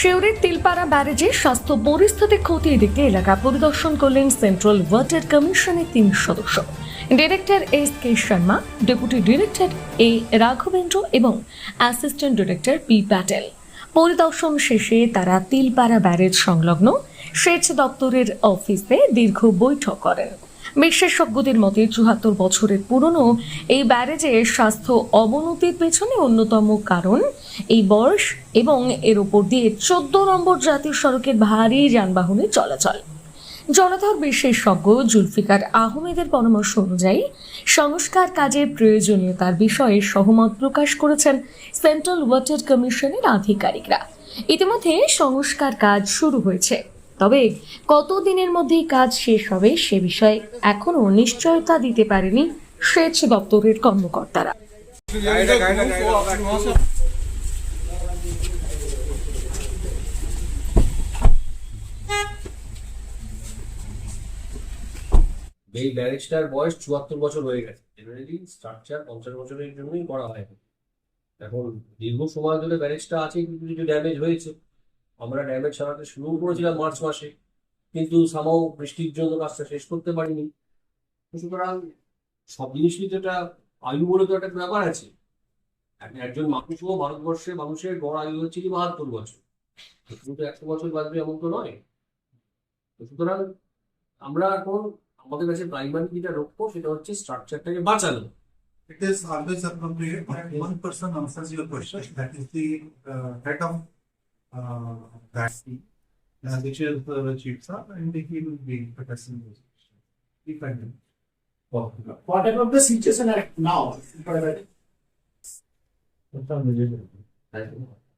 শেওরের তিলপাড়া ব্যারেজে স্বাস্থ্য পরিস্থিতি খতিয়ে দেখতে এলাকা পরিদর্শন করলেন সেন্ট্রাল ওয়াটার কমিশনের তিন সদস্য। Director S K Sharma, deputy director A Raghavendra এবং অ্যাসিস্ট্যান্ট ডিরেক্টর পি প্যাটেল। পরিদর্শন শেষে তারা তিলপাড়া ব্যারেজ সংলগ্ন সেচ দপ্তরের অফিসে দীর্ঘ বৈঠক করেন। বিশেষজ্ঞদের মতে চুহাত্তর বছরের পুরনো এই ব্যারেজে স্বাস্থ্য অবনতির পেছনে অন্যতম কারণ, এই বয়স এবং এর উপর দিয়ে চোদ্দ নম্বর জাতীয় সড়কের ভারী যানবাহনের চলাচল। জনতার বিশেষজ্ঞ জুলফিকার আহমেদের পরামর্শ অনুযায়ী সংস্কার কাজের প্রয়োজনীয়তার বিষয়ে সহমত প্রকাশ করেছেন সেন্ট্রাল ওয়াটার কমিশনের আধিকারিকরা। ইতিমধ্যে সংস্কার কাজ শুরু হয়েছে। তবে কতদিনের মধ্যেই কাজ শেষ হবে সে বিষয়ে এখনও নিশ্চয়তা দিতে পারেনি সেচ দপ্তরের কর্মকর্তারা। এই ব্যারেজটার বয়স চুয়াত্তর বছর হয়ে গেছে। জেনারেলি স্ট্রাকচার পঞ্চাশ বছরের জন্যই করা হয়। এখন দীর্ঘ সময় ধরে ব্যারেজটা আছে, কিন্তু কিছু ড্যামেজ হয়েছে। আমরা ড্যামেজ সারাতে শুরু করেছিলাম মার্চ মাসে কিন্তু সামাও বৃষ্টির জন্য কাজটা শেষ করতে পারিনি। সুতরাং সব জিনিসই একটা আয়ু বলে তো একটা ব্যাপার আছে। এক- একজন মানুষও ভারতবর্ষে মানুষের গড় আয়ু হচ্ছে কি বাহাত্তর বছর। কিন্তু একশো বছর বাঁচবে এমন তো নয়। তো সুতরাং আমরা এখন আমাদের কাছে প্রাইমারি যেটা লক্ষ্য সেটা হচ্ছে স্ট্রাকচারটাকে বাঁচানো। It is always appropriate that one person answers your question, that is the uh, head of uh, that. Uh, which is uh, the chief sir, and he will be addressing those questions. If I may. What about the situation at now?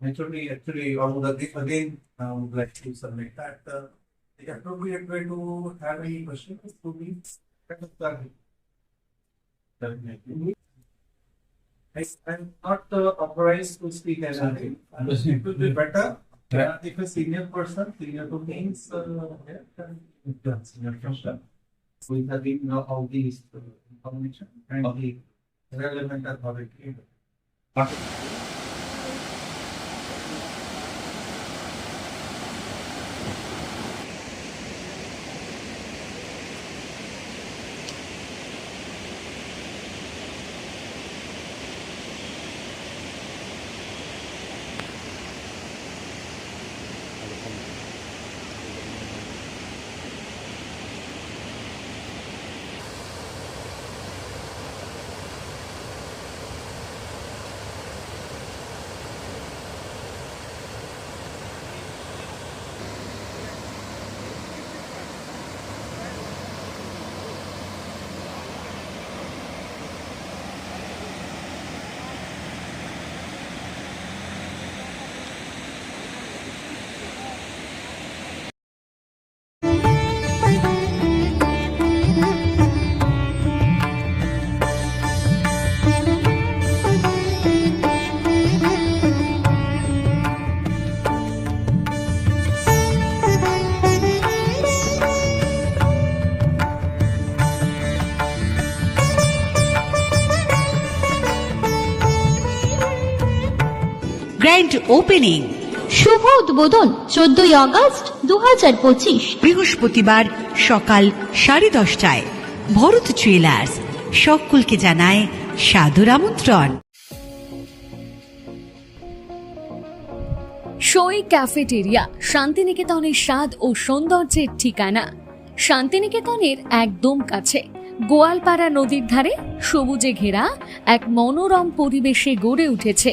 Actually, actually, on the, again, I would like to submit that uh, the appropriate way to have any question is to be. head of that. I, I'm not uh, authorized to speak as anything. It would be better. Uh, if a senior person, senior to means, uh, yeah, then it does, senior person. We have been know all these uh, information and the relevant authority. Grand opening. শুভ উদ্বোধন চোদ্দই August দু হাজার পঁচিশ। বৃহস্পতিবার সকাল সাড়ে দশটায় Bharat jewellers সকলকে জানায় সাদর আমন্ত্রণ। সই ক্যাফেটেরিয়া শান্তিনিকেতনের স্বাদ ও সৌন্দর্যের ঠিকানা। শান্তিনিকেতনের একদম কাছে গোয়ালপাড়া নদীর ধারে সবুজে ঘেরা এক মনোরম পরিবেশে গড়ে উঠেছে।